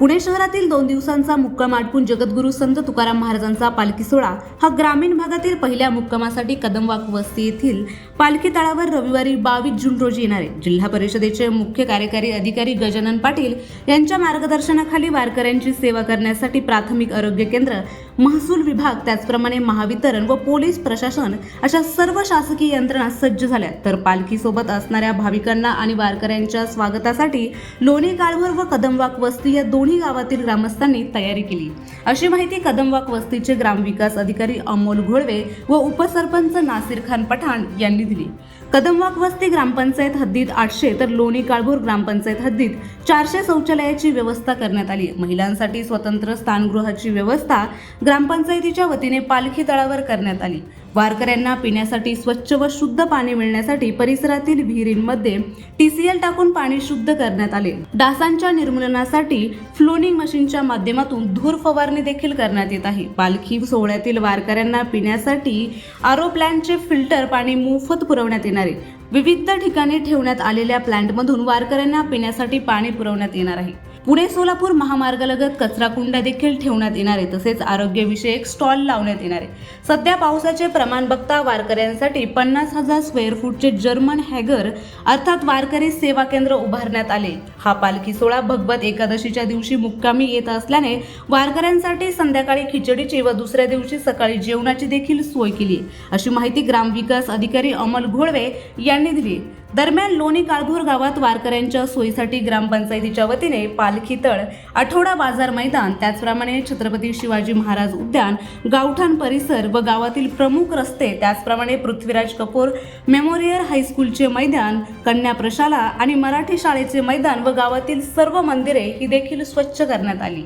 पुणे शहरातील दोन दिवसांचा मुक्काम आटपून जगद्गुरू संत तुकाराम महाराजांचा पालखी सोहळा हा ग्रामीण भागातील पहिल्या मुक्कामासाठी कदमवाक वस्ती येथील पालखी तळावर रविवारी बावीस जून रोजी येणार आहे. जिल्हा परिषदेचे मुख्य कार्यकारी अधिकारी गजानन पाटील यांच्या मार्गदर्शनाखाली वारकऱ्यांची सेवा करण्यासाठी प्राथमिक आरोग्य केंद्र महसूल विभाग त्याचप्रमाणे महावितरण व पोलीस प्रशासन अशा सर्व शासकीय यंत्रणा सज्ज झाल्या. तर पालखीसोबत असणाऱ्या भाविकांना आणि वारकऱ्यांच्या स्वागतासाठी लोणी काळभोर व कदमवाक वस्ती या दोन्ही गावातील ग्रामस्थांनी तयारी केली. अशी माहिती कदमवाक वस्तीचे ग्रामविकास अधिकारी अमोल घोळवे व उपसरपंच नासिर खान पठाण यांनी दिली. कदमवाक वस्ती ग्रामपंचायत हद्दीत आठशे तर लोणी काळभोर ग्रामपंचायत हद्दीत चारशे शौचालयाची व्यवस्था करण्यात आली. महिलांसाठी स्वतंत्र स्थानगृहाची व्यवस्था ग्रामपंचायतीच्या वतीने पालखी तळावर करण्यात आली. वारकऱ्यांना पिण्यासाठी स्वच्छ व शुद्ध पाणी मिळण्यासाठी परिसरातील विहिरींमध्ये टीसीएल टाकून पाणी शुद्ध करण्यात आले. डासांच्या निर्मूलनासाठी फ्लोनिंग मशीनच्या माध्यमातून धूर फवारणी देखील करण्यात येत आहे. पालखी सोहळ्यातील वारकऱ्यांना पिण्यासाठी आरो प्लॅनचे फिल्टर पाणी मोफत पुरवण्यात येणार आहे. विविध ठिकाणी ठेवण्यात आलेल्या प्लॅन्टमधून वारकऱ्यांना पिण्यासाठी पाणी पुरवण्यात येणार आहे. पुणे सोलापूर महामार्गालगत कचरा कुंड्या देखील ठेवण्यात येणार आहे तसेच आरोग्यविषयक स्टॉल लावण्यात येणार. आहे सध्या पावसाचे प्रमाण बघता वारकऱ्यांसाठी पन्नास हजार स्क्वेअर फूटचे जर्मन हॅगर अर्थात वारकरी सेवा केंद्र उभारण्यात आले. हा पालखी सोहळा भगवत एकादशीच्या दिवशी मुक्कामी येत असल्याने वारकऱ्यांसाठी संध्याकाळी खिचडीची व दुसऱ्या दिवशी सकाळी जेवणाची देखील सोय केली अशी माहिती ग्रामविकास अधिकारी अमल घोळवे यांनी दिली दरम्यान लोणी काळभोर गावात वारकऱ्यांच्या सोयीसाठी ग्रामपंचायतीच्या वतीने पालखी तळ आठवडा बाजार मैदान त्याचप्रमाणे छत्रपती शिवाजी महाराज उद्यान गावठाण परिसर व गावातील प्रमुख रस्ते त्याचप्रमाणे पृथ्वीराज कपूर मेमोरियल हायस्कूलचे मैदान कन्या प्रशाला आणि मराठी शाळेचे मैदान व गावातील सर्व मंदिरे ही देखील स्वच्छ करण्यात आली.